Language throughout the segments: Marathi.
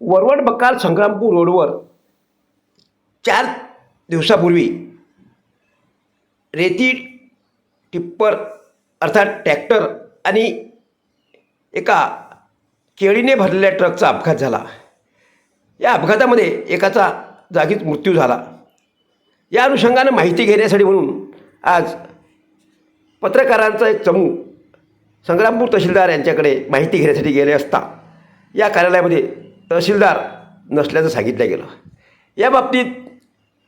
वरवड बक्काल संग्रामपूर रोडवर चार दिवसापूर्वी रेती टिप्पर अर्थात ट्रॅक्टर आणि एका केळीने भरलेल्या ट्रकचा अपघात झाला. या अपघातामध्ये एकाचा जागीच मृत्यू झाला. या अनुषंगानं माहिती घेण्यासाठी म्हणून आज पत्रकारांचा एक चमू संग्रामपूर तहसीलदार यांच्याकडे माहिती घेण्यासाठी गेले असता या कार्यालयामध्ये तहसीलदार नसल्याचं सांगितलं गेलं. या बाबतीत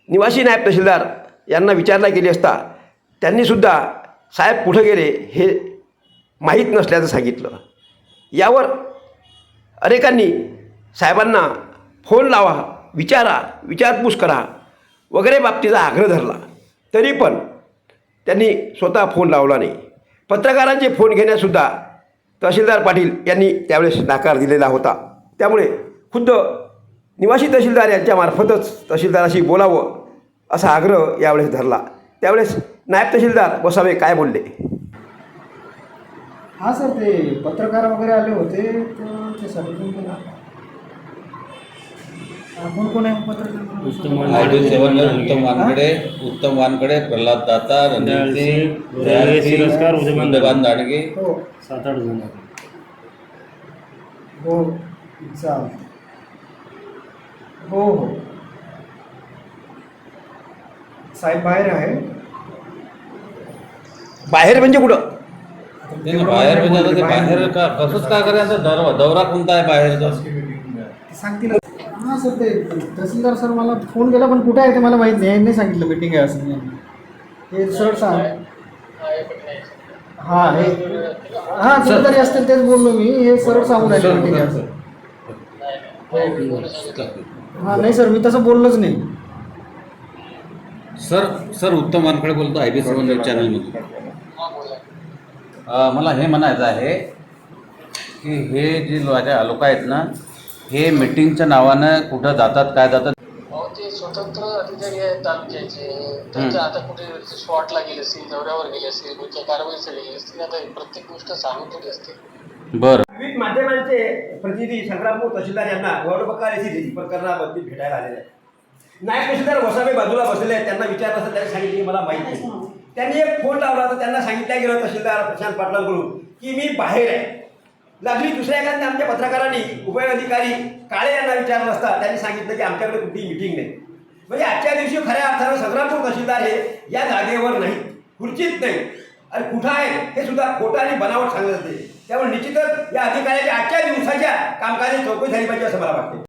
निवासी नायब तहसीलदार यांना विचारणा केली असता त्यांनीसुद्धा साहेब कुठं गेले हे माहीत नसल्याचं सांगितलं. यावर अनेकांनी साहेबांना फोन लावा विचारा विचारपूस करा वगैरे बाबतीचा आग्रह धरला. तरी पण त्यांनी स्वतः फोन लावला नाही. पत्रकारांचे फोन घेण्यासुद्धा तहसीलदार पाटील यांनी त्यावेळेस नकार दिलेला होता. त्यामुळे खुद्द निवासी तहसीलदार यांच्यामार्फतच तहसीलदाराशी बोलावं असा आग्रह यावेळेस धरला. त्यावेळेस नायब तहसीलदार बसावे काय बोलले? हां सर ते पत्रकार वगैरे आले होते तर ते कोण कोण आहे उत्तम उत्तम वानकडे उत्तम वानकडे प्रल्हाद दाता रणजित सिंग दाडगे हो. सात आठ जण हो चाल हो हो. साहेब बाहेर आहे. बाहेर म्हणजे कुठं? ते ना बाहेर म्हणजे आता ते बाहेर का कसंच काय करायचं? दौरा दौरा कोणता आहे बाहेरचा ते? सांगतील. हां सर ते तहसीलदार सर मला फोन केला पण कुठे आहे ते मला माहीत नाही. यांनी सांगितलं मीटिंग आहे असं. हे सर सांग. हां हे हां कुठेतरी असतील तेच बोललो मी. हे सरळ सांगून राहिले मीटिंग आहे. असं हां नाही सर मी तसं बोललोच नाही. सर सर उत्तम वानकडे बोलतो आय बी सेवन न्यूज चॅनलमधून अं, मला हे म्हणायचं आहे की हे जे लोक आहेत ना हे मीटिंगच्या नावानं कुठं जातात काय जातात? अहो ते स्वतंत्र अधिकारी आहेत तालुक्याचे त्यांचं आता कुठे स्पॉटला गेले असतील दौऱ्यावर गेले असतील कुठल्या कारवाईसाठी गेले असतील आता प्रत्येक गोष्ट सांगून असते. बरं. प्रतिनिधी संग्रामपूर तहसीलदार यांना वडबकार येथील रेती प्रकरणाबाबतीत भेटायला आलेले आहेत. नायब तहसीलदार वसावे बाजूला बसलेले आहेत. त्यांना विचारलं असं त्यांनी सांगितलं की मला माहिती नाही. त्यांनी एक फोन लावला तर त्यांना सांगितलं गेलं तहसीलदार प्रशांत पाटलांकडून की मी बाहेर आहे. लागली दुसऱ्या एखाद्या आमच्या पत्रकारांनी उभय काळे यांना विचारलं असता त्यांनी सांगितलं की आमच्याकडे कुठलीही मिटिंग नाही. म्हणजे आजच्या दिवशी खऱ्या अर्थानं संग्रामपूर तहसीलदार हे या जागेवर नाहीत. खुर्चीत नाही आणि कुठं आहे? हे सुद्धा खोटं आणि बनावट सांगत असते त्यामुळे निश्चितच या अधिकाऱ्याच्या आजच्या दिवसाच्या कामकाजाची चौकशी झाली पाहिजे असं मला वाटते